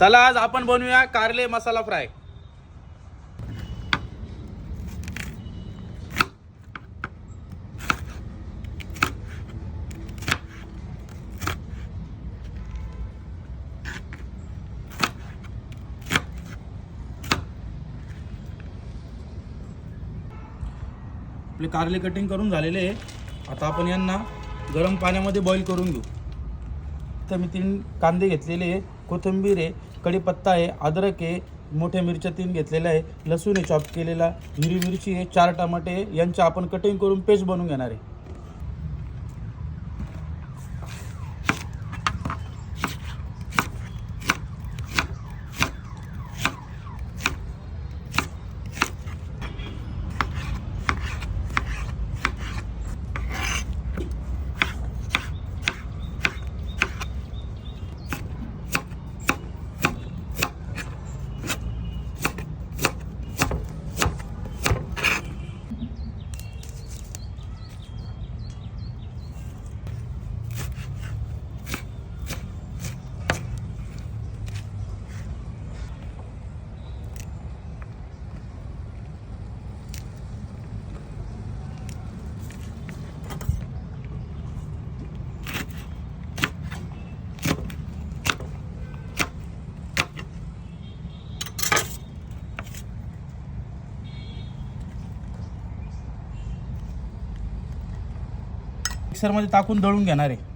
चला आज आपण बनवूया कारले मसाला फ्राय. आपले कारले कटिंग करून झालेले आहे. आता आपण यांना गरम पाण्यामध्ये बॉईल करून घेऊ. तर मी तीन कांदे घेतलेले आहे. कोथिंबीर आहे कढीपत्ता आहे अद्रक आहे मोठ्या मिरच्या तीन घेतलेल्या आहे लसूण आहे चॉप केलेला हिरवी मिरची आहे चार टमाटे यांचं आपण कटिंग करून पेस्ट बनवून घेणार आहे. मिक्सरमध्ये टाकून दळून घेणार आहे.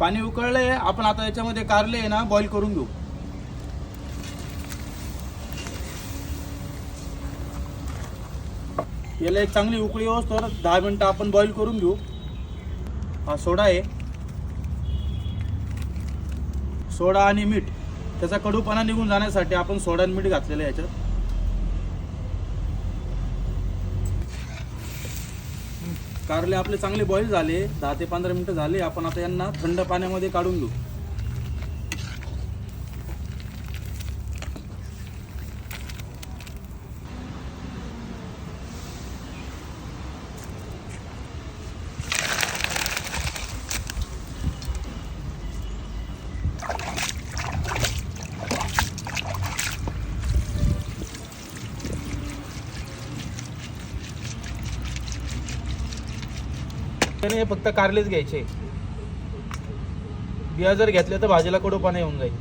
पाणी उकळलंय आपण आता याच्यामध्ये कारले आहे ना बॉईल करून घेऊ. याला एक चांगली उकळी असतो दहा मिनिटं आपण बॉईल करून घेऊ. हा सोडा आहे. सोडा आणि मीठ त्याचा कडूपणा निघून जाण्यासाठी आपण सोडा आणि मीठ घातलेलं आहे याच्यात. कारले आपले चांगले बॉईल झाले दहा ते पंधरा मिनिटं झाले आपण आता यांना थंड पाण्यामध्ये काढून घेऊ. त्याने फक्त कारलेच घ्यायचे. बिया जर घेतल्या तर भाजीला कडोपाना येऊन जाईल.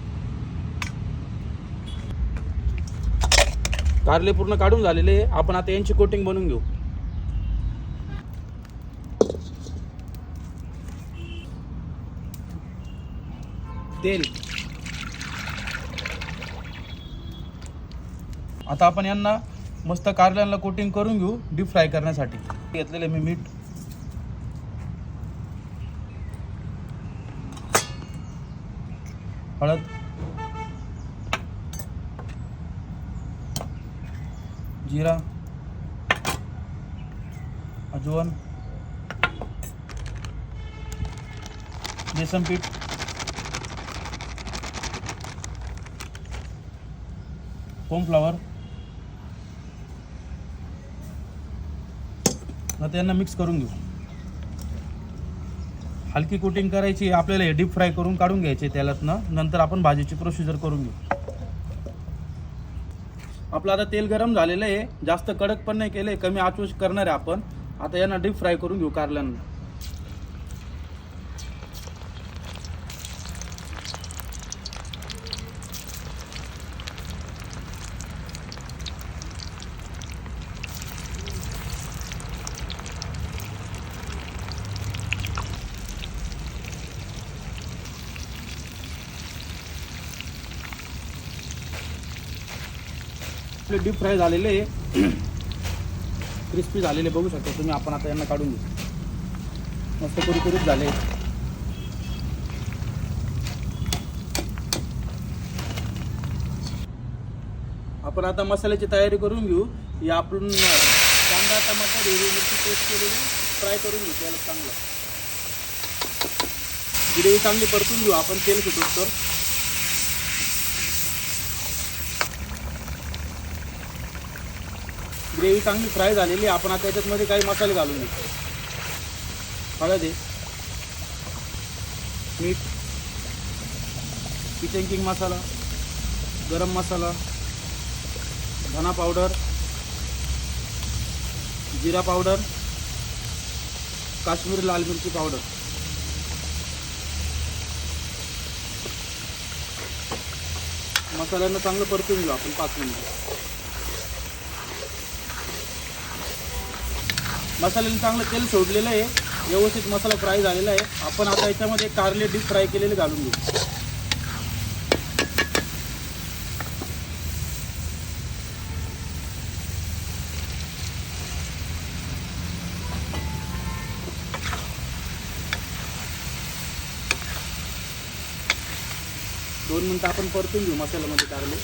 कारले पूर्ण काढून झालेले आपण आता यांची कोटिंग बनवून घेऊ. तेल. आता आपण यांना मस्त कारल्यांना कोटिंग करून घेऊ डीप फ्राय करण्यासाठी. घेतलेले मी मीठ. हळद. जिरा. अजवण बेसन पीठ. कॉर्नफ्लॉवर आता यांना मिक्स करून घेऊ. हलकी कोटिंग करायची आपल्याला हे डीप फ्राय करून काढून घ्यायचे तेलातनं. नंतर आपण भाजीची प्रोसिजर करून घेऊ. आपलं आता तेल गरम झालेलं आहे. जास्त कडक पण नाही केलंय कमी आचूच करणार आहे आपण. आता यांना डीप फ्राय करून घेऊ कारल्यांना. आपले डीप फ्राय झालेले क्रिस्पी झालेले बघू शकता तुम्ही आपण आता यांना काढून घेऊ. मस्त कुरकुरीत झाले. आपण आता मसाल्याची तयारी करून घेऊ. या आपण कांदा टमाटर हिरवी मिरची पेस्ट केलेली फ्राय करून घेऊ त्याला चांगलं. ग्रेव्ही चांगली परतून घेऊ आपण तेल सुटून तर. ग्रेव्ही चांगली फ्राय झालेली आहे. आपण आता याच्यातमध्ये काही मसाले घालून घेतो हळद आहे. मीठ. किचन किंग मसाला. गरम मसाला. धना पावडर जिरा पावडर काश्मीरी लाल मिरची पावडर मसाल्यांना चांगलं परतून घेऊ आपण पाच मिनिट. मसाल्याने चांगलं तेल सोडलेलं आहे. व्यवस्थित मसाला फ्राय झालेला आहे. आपण आता याच्यामध्ये कारले डीप फ्राय केलेले घालून घेऊ. दोन मिनटं आपण परतून घेऊ मसाल्यामध्ये कारले.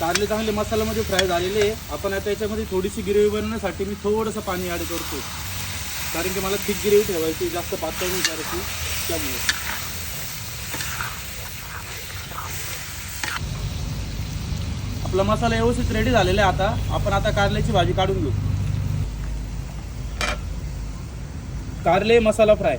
कारले चांगले मसाल्यामध्ये फ्राय झालेले आहे. आपण आता याच्यामध्ये थोडीशी ग्रेव्ही बनवण्यासाठी मी थोडंसं पाणी ॲड करतो कारण की मला थिक ग्रेव्ही ठेवायची जास्त पातळ नाही करायची. त्यामुळे. आपला मसाला व्यवस्थित रेडी झालेला आहे आता. आपण आता कारल्याची भाजी काढून घेऊ. कारले मसाला फ्राय